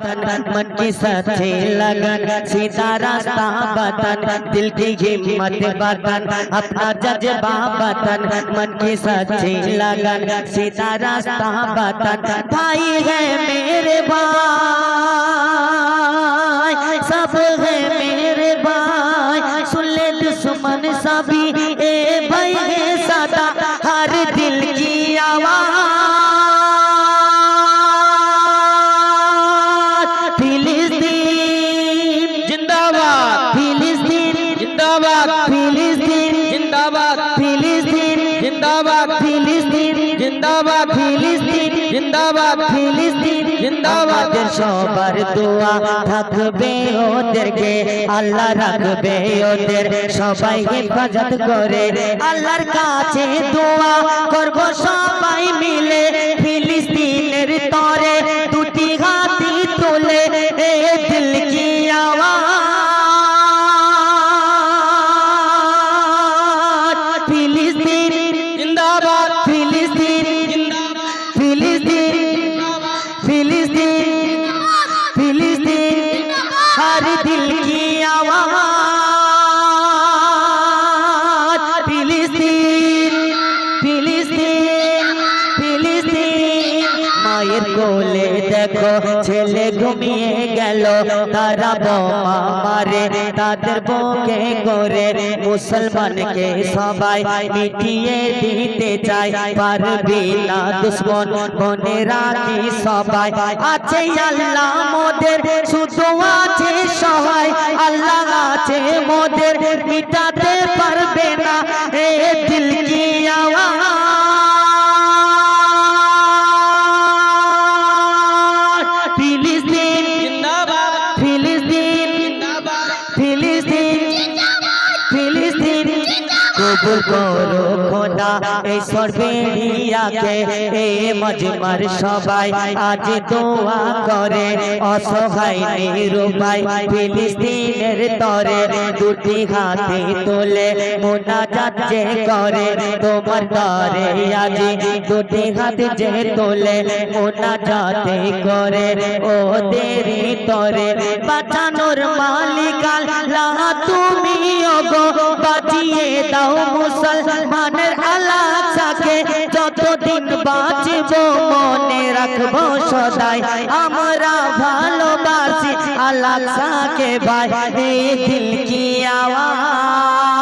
मन की सच्चे लगन, सीधा रास्ता बतन दिल की हिम्मत बतन अपना जज्बा बतन मन की सच्चे लगन, सीधा रास्ता बतन भाई है मेरे भाई। জিন্দাবাদ ফিলিস্তিন জিন্দাবাদ ফিলিস্তিন জিন্দাবাদ ফিলিস্তিন জিন্দাবাদ ফিলিস্তিন, জিন্দাবাদ। সবার দোয়া থাকবে ওদেরকে, আল্লাহ রাখবে ওদের সবাই হেফাজত করে। আল্লাহর কাছে দোয়া করব সবাই মিলে, ফিলিস্তিনের তরে दिल की কোলে দেখো, ছেলে ঘুমিয়ে গেল। তারা বোমা মারে, তাদের বুকে করে। মুসলমানকে সবাই মিটিয়ে দিতে চায়। পারবি না দুশ্মন বোনেরা কি সবাই। আছে আল্লাহ মোদের, শুধু আছে সহায় আল্লাহ আছে মোদের, মিটাতে পারবে কবুল করো খোদা, এই সর্বেরিয়াকে এ মজমার সবাই, আজ দোয়া করে, অসহায় নিরুপায়, ফিলিস্তিনের তরে দুটি হাতে তোলে, মোনাজাত যে করে, তোমার দরে আজ দুটি হাত যে তোলে, মোনাজাতে করে, ও দেরি তরে, বাঁচানোর মালিক দাও মুসলমানের আলাসাকে যতদিন বাঁচব মনে রাখব সদাই। আমরা ভালোবাসি আলাসাকে ভাই দিল কি আওয়াজ?